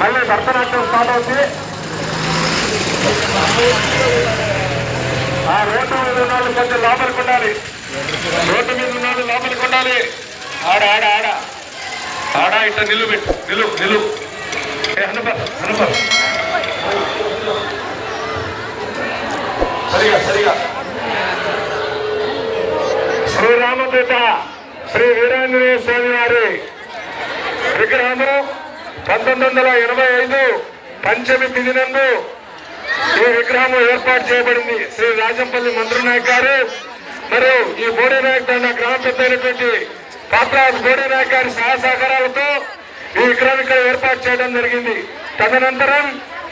మళ్ళీ భరతనాట్యం స్టార్ట్ అవుతుంది. ఆ రోడ్డు మీద ఉన్నాడు కొంచెం లోపలికి ఉండాలి. రోడ్డు మీద ఉన్నాడు లోపలికి ఉండాలి. ఆడ ఆడ ఆడ. ఆడ ఇట్లా నిలువు పెట్టు. నిలువు నిలువు ఏ హనుమ హనుమ. సరిగా సరిగా. శ్రీరామపేట శ్రీ వీరాంజనేయ స్వామి వారి విగ్రహము. పంతొమ్మిది వందల ఎనభై ఐదు పంచమి తిథి నందు ఈ విగ్రహం ఏర్పాటు చేయబడింది. శ్రీ రాజంపల్లి మంత్రి నాయక్ గారు మరియు ఈ బోడీ నాయక్ తన గ్రామ పెద్ద అయినటువంటి పాత్రాజ్ బోడీ నాయక్ గారి సహాయ సహకారాలతో ఈ విగ్రహం ఇక్కడ ఏర్పాటు చేయడం జరిగింది. తదనంతరం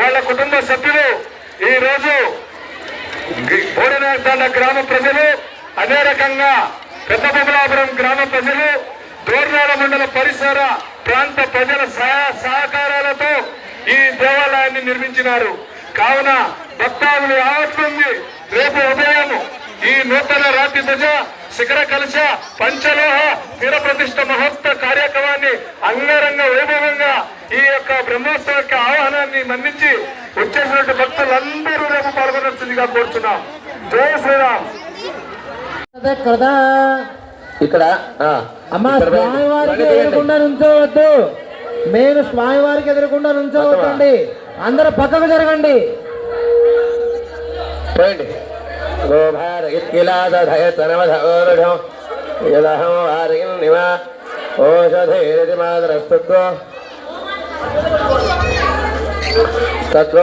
వాళ్ళ కుటుంబ సభ్యులు ఈ రోజు బోడినాయకండ గ్రామ ప్రజలు అదే రకంగా పెద్ద బొమ్మలాపురం గ్రామ ప్రజలు దూర్నాడ మండల పరిసర ప్రాంత ప్రజల సహకారాలతో ఈ దేవాలయాన్ని నిర్మించినారు. కావున భక్తాదులు ఆవస్తుంది రేపు ఉదయం ఈ నూతన రాతి ధ్వజ శిఖర కలిశ పంచలోహ స్థిర మహోత్సవ కార్యక్రమాన్ని అంగరంగ వైభవంగా ఈ యొక్క బ్రహ్మోత్సవ యొక్క ఆహ్వానాన్ని మన్నించి వచ్చేసినటువంటి భక్తులందరూ రేపు పాల్గొనాల్సిందిగా కోరుతున్నాం జయ శ్రీరామ్. కదా ఇక్కడ అమ్మా. స్వామివారికి. ఎదురకుండా నుంచోవద్దు. నేను స్వామివారికి ఎదురకుండా నుంచోవద్దండి. అందరూ పక్కకు జరగండి. పోయండి. ఓషధేరితి మాదరస్తత్వ తత్వో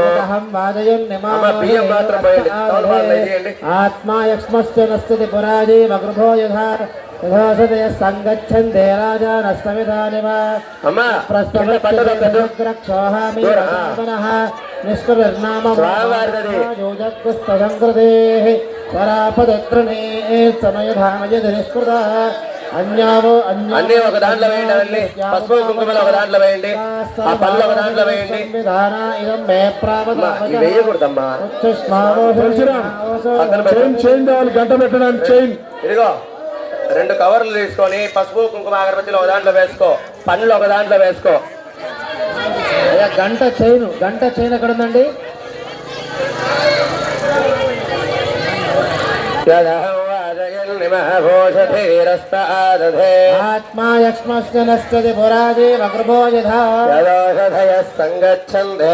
ఆత్మా యక్ష్మశ్చ నస్తతి పురాజీ వగృభో యథా. సంగచ్చందే రాజా దూరం, ఆ. నిష్కృర్నామ స్వామివారిది. యోజస్వస్థసంకృతే పరాపదత్రణే సమయధామయది నిష్కృత. అన్నీ ఒక దాంట్లో వేయండి అవన్నీ. పసుపు కుంకుమలు ఒక దాంట్లో వేయండి. ఆ పళ్ళు ఒక దాంట్లో వేయండి. వేయకూడదమ్మా. గంట పెట్టడానికి ఇదిగో రెండు కవర్లు తీసుకొని పసుపు కుంకుమ అగరబత్తిలో ఒక దాంట్లో వేసుకో. పండ్లు ఒక దాంట్లో వేసుకో. గంట చైన్ గంట చైన్ ఎక్కడ ఉందండి मघोषधीरस्तादधे आत्मा यक्ष्मस्य नश्चति पुरादेव कृभो यदोषधयः सङ्गच्छन्ते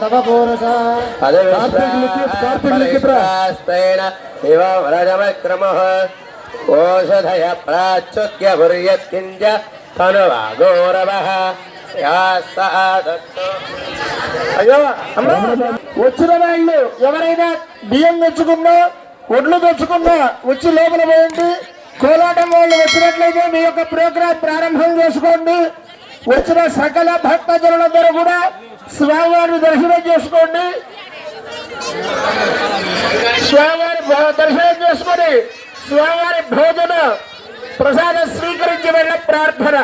తవ పూరుష అదివిశ్వాస్తైన ఇవ వ్రజమక్రమః ఓషధయ తనువాగోరవః యాస్తాదత్తు అయ్యో అమ్మా! వచ్చిన వాళ్ళు ఎవరైనా బియ్యం తెచ్చుకున్నా ఒడ్లు తెచ్చుకున్నా వచ్చి లోపల పోయండి. కోలాటం వాళ్ళు వచ్చినట్లయితే మీ యొక్క ప్రోగ్రాం ప్రారంభం చేసుకోండి. వచ్చిన సకల భక్తజనులందరూ కూడా స్వామివారిని దర్శనం చేసుకోండి. స్వామివారి దర్శనం చేసుకొని స్వామివారి భోజన ప్రసాదం స్వీకరించి వెళ్ళ ప్రార్థన.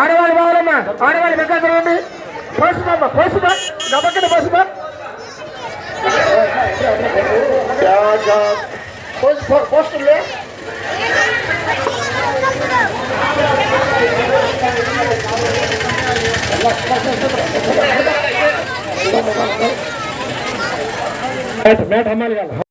ఆడవాళ్ళు బావాలమ్మా ఆడవాళ్ళు వెనక తిరగండి పోసుమమ్మ పోసుమా నమ్మకం పోసుమా పోస్తుండే మేట మేట అమ్మాలి కదా